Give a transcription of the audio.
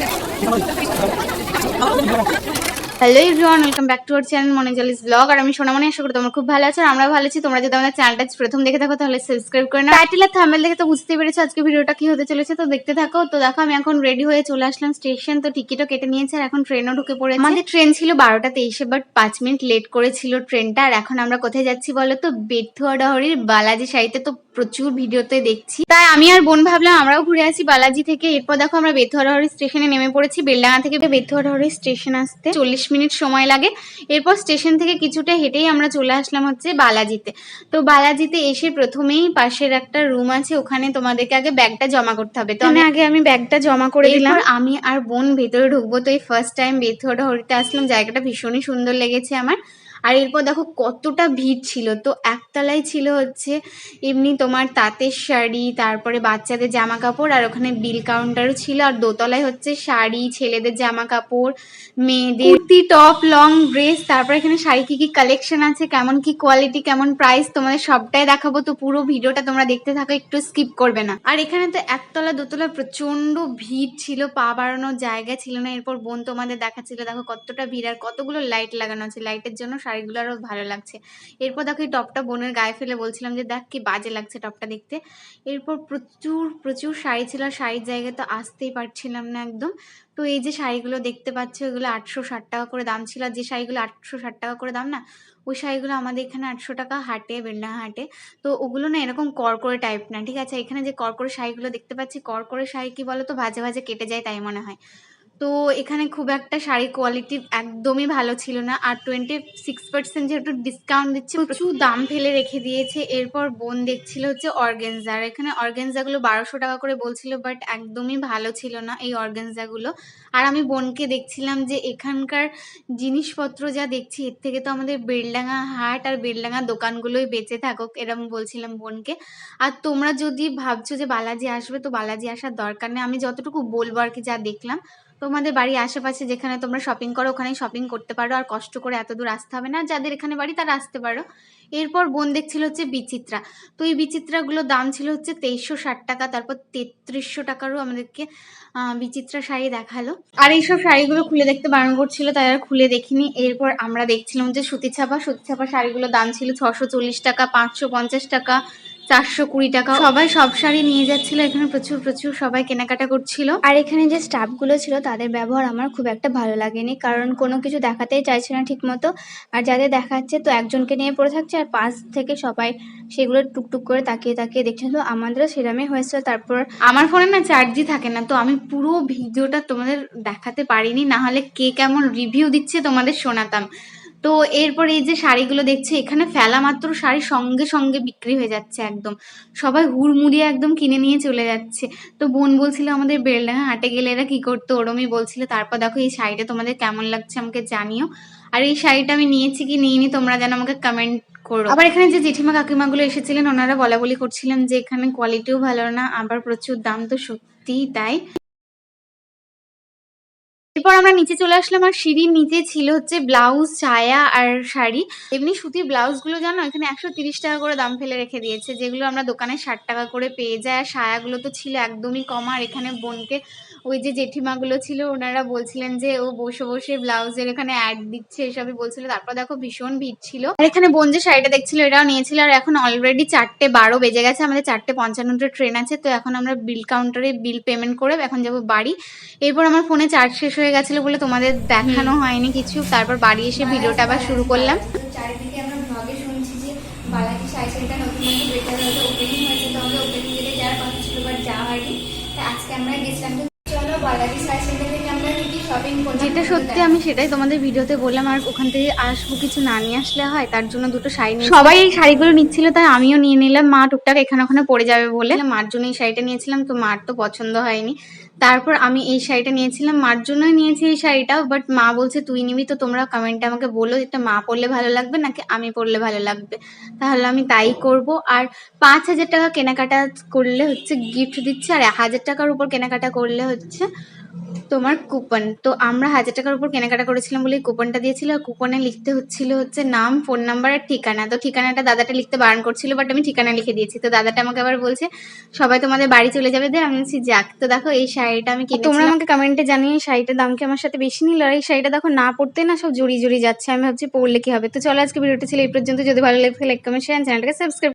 你看到你了 hello everyone welcome back to our channel মনে জলিস blog আর আমি সোনামণি, আশা করি তোমরা খুব ভালো আছো, আর আমরা ভালো আছি। তোমরা যদি আমাদের চ্যানেলটা প্রথম দেখে থাকো, তাহলে সাবস্ক্রাইব করে না টাইটেল আর থাম্বনেল দেখে তো বুঝতেই পেরেছ আজকে ভিডিওটা কি হতে চলেছে, তো দেখতে থাকো। তো দেখো, আমি এখন রেডি হয়ে চলে আসলাম স্টেশন তো টিকিটও কেটে নিয়েছে, আর এখন ট্রেনও ঢুকে পড়েছে। আমাদের ট্রেন ছিল বারোটা তেইশে বাট পাঁচ মিনিট লেট করেছিল ট্রেনটা আর এখন আমরা কোথায় যাচ্ছি বলো তো? বেথুয়াডাহরির বালাজি সাইতে তো প্রচুর ভিডিওতে দেখছি। তাই আমি আর বোন ভাবলাম, আমরাও ঘুরে আসি বালাজি থেকে। এরপর দেখো, আমরা বেথুয়াডাহরি স্টেশনে নেমে পড়েছি, বেলডাঙ্গা থেকে বেথুয়াডাহরি স্টেশন আসতে। চল্লিশ মিনিট সময় লাগে। এরপর স্টেশন থেকে কিছুটা হেঁটেই আমরা চলে আসলাম হচ্ছে বালাজিতে। তো বালাজিতে এসে প্রথমেই পাশের একটা রুম আছে ওখানে তোমাদেরকে আগে ব্যাগটা জমা করতে হবে। তো আমি আগে আমি ব্যাগটা জমা করে দিলাম। আমি আর বোন ভেতরে ঢুকবো তো এই ফার্স্ট টাইম বেথুয়াডাহরিতে আসলাম জায়গাটা ভীষণই সুন্দর লেগেছে আমার। আর এরপর দেখো কতটা ভিড় ছিল তো একতলায় ছিল হচ্ছে এমনি তোমার তাঁতের শাড়ি তারপরে বাচ্চাদের জামা কাপড় আর ওখানে বিল কাউন্টারও ছিল। আর দোতলায় হচ্ছে শাড়ি ছেলেদের জামা কাপড় মেয়েদের কুর্তি টপ লং ড্রেস তারপর এখানে শাড়ি কি কি কালেকশন আছে, কেমন কি কোয়ালিটি কেমন প্রাইস তোমাদের সবটাই দেখাবো। তো পুরো ভিডিওটা তোমরা দেখতে থাকো, একটু স্কিপ করবে না। আর এখানে তো একতলা, দোতলা প্রচণ্ড ভিড় ছিল, পা বাড়ানোর জায়গা ছিল না। এরপর বোন তোমাদের দেখাচ্ছিল, দেখো কতটা ভিড় আর কতগুলো লাইট লাগানো আছে। লাইটের জন্য শাড়িগুলো আরও ভালো লাগছে। এরপর দেখো এই টপটা বোনের গায়ে ফেলে বলছিলাম যে, দেখ কি বাজে লাগছে টপটা দেখতে। এরপর প্রচুর প্রচুর শাড়ি ছিল শাড়ির জায়গায় তো আসতেই পারছিলাম না একদম। তো এই যে শাড়িগুলো দেখতে পাচ্ছি ওইগুলো আটশো ষাট টাকা করে দাম ছিল। যে শাড়িগুলো আটশো ষাট টাকা করে দাম না, ওই শাড়িগুলো আমাদের এখানে আটশো টাকা হাটে বেলনা হাটে। তো ওগুলো না এরকম কর করে টাইপ না, ঠিক আছে? এখানে যে কর করে শাড়িগুলো দেখতে পাচ্ছি কর করে শাড়ি কি বলো তো ভাজে ভাজে কেটে যায়, তাই মনে হয়। তো এখানে খুব একটা শাড়ি কোয়ালিটি একদমই ভালো ছিল না। আর টোয়েন্টি সিক্স পার্সেন্ট যেহেতু ডিসকাউন্ট দিচ্ছে, প্রচুর দাম ফেলে রেখে দিয়েছে। এরপর বোন দেখছিল হচ্ছে অর্গেনজা আর এখানে অর্গেনজাগুলো বারোশো টাকা করে বলছিল বাট একদমই ভালো ছিল না এই অর্গেনজাগুলো আর আমি বোনকে দেখছিলাম যে এখানকার জিনিসপত্র যা দেখছি, এর থেকে তো আমাদের বেলডাঙা হাট আর বেলডাঙা দোকানগুলোই বেঁচে থাকুক, এরকম বলছিলাম বোনকে। আর তোমরা যদি ভাবছ যে বালাজি আসবে, তো বালাজি আসার দরকার নেই। আমি যতটুকু বলব আর কি যা দেখলাম। তোমাদের বাড়ির আশেপাশে যেখানে তোমরা শপিং করো, ওখানেই শপিং করতে পারো। আর কষ্ট করে এত দূর আসতে হবে না। যাদের এখানে বাড়ি, তারা আসতে পারো। এরপর বোন দেখছিল হচ্ছে বিচিত্রা। তো এই বিচিত্রাগুলোর দাম ছিল হচ্ছে তেইশশো ষাট টাকা, তারপর তেত্রিশশো টাকারও আমাদেরকে বিচিত্রা শাড়ি দেখাল। আর এইসব শাড়িগুলো খুলে দেখতে বারণ করছিল তাই আর খুলে দেখিনি। এরপর আমরা দেখছিলাম যে সুতি ছাপা সুতি ছাপা শাড়িগুলোর দাম ছিল ছশো চল্লিশ টাকা, পাঁচশো পঞ্চাশ টাকা চারশো কুড়ি টাকা। সবাই সব শাড়ি নিয়ে যাচ্ছিল এখানে প্রচুর প্রচুর সবাই কেনাকাটা করছিল। আর এখানে যে স্টাফগুলো ছিল তাদের ব্যবহার আমার খুব একটা ভালো লাগেনি কারণ কোনো কিছু দেখাতেই চাইছে না ঠিক মতো আর যাদের দেখাচ্ছে তো একজনকে নিয়ে পড়ে থাকছে আর পাশ থেকে সবাই সেগুলো টুকটুক করে তাকিয়ে তাকিয়ে দেখছে। তো আমাদেরও সেরামই হয়েছিল তারপর আমার ফোনে না চার্জই থাকে না তো আমি পুরো ভিডিওটা তোমাদের দেখাতে পারিনি না হলে কে কেমন রিভিউ দিচ্ছে তোমাদের শোনাতাম। তো এরপর এই যে শাড়িগুলো দেখছে, এখানে ফেলা মাত্র শাড়ি সঙ্গে সঙ্গে বিক্রি হয়ে যাচ্ছে একদম। সবাই হুড়মুড়িয়ে একদম কিনে নিয়ে চলে যাচ্ছে। তো বোন বলছিল আমাদের বেলডাঙা হাটে গেলে এরা কি করতো? ওরমই বলছিল, তারপর দেখো এই শাড়িটা তোমাদের কেমন লাগছে আমাকে জানিও। আর এই শাড়িটা আমি নিয়েছি কি নিইনি, তোমরা যেন আমাকে কমেন্ট করো। আবার এখানে যে জেঠিমা কাকিমাগুলো এসেছিলেন, ওনারা বলা বলি করছিলেন যে এখানে কোয়ালিটিও ভালো না, আবার প্রচুর দাম তো সত্যিই তাই। এরপর আমরা নিচে চলে আসলাম, আর সিঁড়ির নিচে ছিল হচ্ছে ব্লাউজ, ছায়া আর শাড়ি। এমনি সুতির ব্লাউজগুলো জানো, এখানে একশো টাকা করে দাম ফেলে রেখে দিয়েছে। যেগুলো আমরা দোকানে ষাট টাকা করে পেয়ে যাই, আর সায়াগুলো তো ছিল একদমই কম, আর এখানে বোনকে ওই যে জেঠিমাগুলো ছিল ওনারা বলছিলেন যে ও বসে বসে ব্লাউজের এখানে অ্যাড দিচ্ছে এসবই বলছিল। তারপর দেখো ভীষণ ভিড় ছিল। আর এখানে বোন যে শাড়িটা দেখছিল এটাও নিয়েছিল। আর এখন অলরেডি চারটে বারো বেজে গেছে আমাদের চারটে পঞ্চান্নটা ট্রেন আছে। তো এখন আমরা বিল কাউন্টারে বিল পেমেন্ট করে এখন যাব বাড়ি। এরপর আমার ফোনে চার্জ শেষ হয়ে গেছিল বলে তোমাদের দেখানো হয়নি কিছু। তারপর বাড়ি এসে ভিডিওটা আবার শুরু করলাম। চারিদিকে আমরা ব্লগে শুনছি যে বালাজি সাইকেলটা নতুন নতুন বেটার হয়তো ওপেনিং হয়েছে। তো আমাদের ওপেনিং যাওয়ার কথা ছিল বাট যাওয়া হয়নি। আজকে আমরা গেছিলাম তো চলো বালাজি সাইকেলটা থেকে আমরা কি কি যেটা সত্যি আমি সেটাই তোমাদের ভিডিওতে বললাম আর ওখান থেকে আসব কিছু না নিয়ে আসলে হয় তার জন্য দুটো শাড়ি নিয়ে সবাই এই শাড়িগুলো নিচ্ছিল তাই আমিও নিয়ে নিলাম। মা টুকটাক এখানে ওখানে পড়ে যাবে বলে। মার জন্য এই শাড়িটা নিয়েছিলাম তো মার তো পছন্দ হয়নি। তারপর আমি এই শাড়িটা নিয়েছিলাম। মার জন্যই নিয়েছি এই শাড়িটা বাট মা বলছে, তুই নিবি তো, তোমরা কমেন্টে আমাকে বলো যেটা মা পরলে ভালো লাগবে নাকি আমি পরলে ভালো লাগবে? তাহলে আমি তাই করব। আর পাঁচ হাজার টাকা কেনাকাটা করলে হচ্ছে গিফট দিচ্ছে, আর হাজার টাকার উপর কেনাকাটা করলে হচ্ছে তোমার কুপন তো আমরা হাজার টাকার উপর কেনাকাটা করেছিলাম বলে কুপনটা দিয়েছিল, আর কুপনে লিখতে হচ্ছিল হচ্ছে নাম ফোন নাম্বার আর ঠিকানা। তো ঠিকানাটা দাদাটা লিখতে বারণ করছিল বাট আমি ঠিকানা লিখে দিয়েছি। তো দাদাটা আমাকে আবার বলছে, সবাই তোমাদের বাড়ি চলে যাবে দে। আমি যাক। তো দেখো, এই শাড়িটা আমি কিনে তোমরা আমাকে কমেন্টে জানিয়ে শাড়িটার দাম কি আমার সাথে বেশি নিল? আর এই শাড়িটা দেখো না পড়তে না সব জড়িয়ে জড়িয়ে যাচ্ছে। আমি ভাবছি পড়লে কি হবে? তো চলো আজকে ভিডিওটা ছিল এই পর্যন্ত। যদি ভালো লাগে লাইক কমেন্ট শেয়ার চ্যানেলটাকে সাবস্ক্রাইব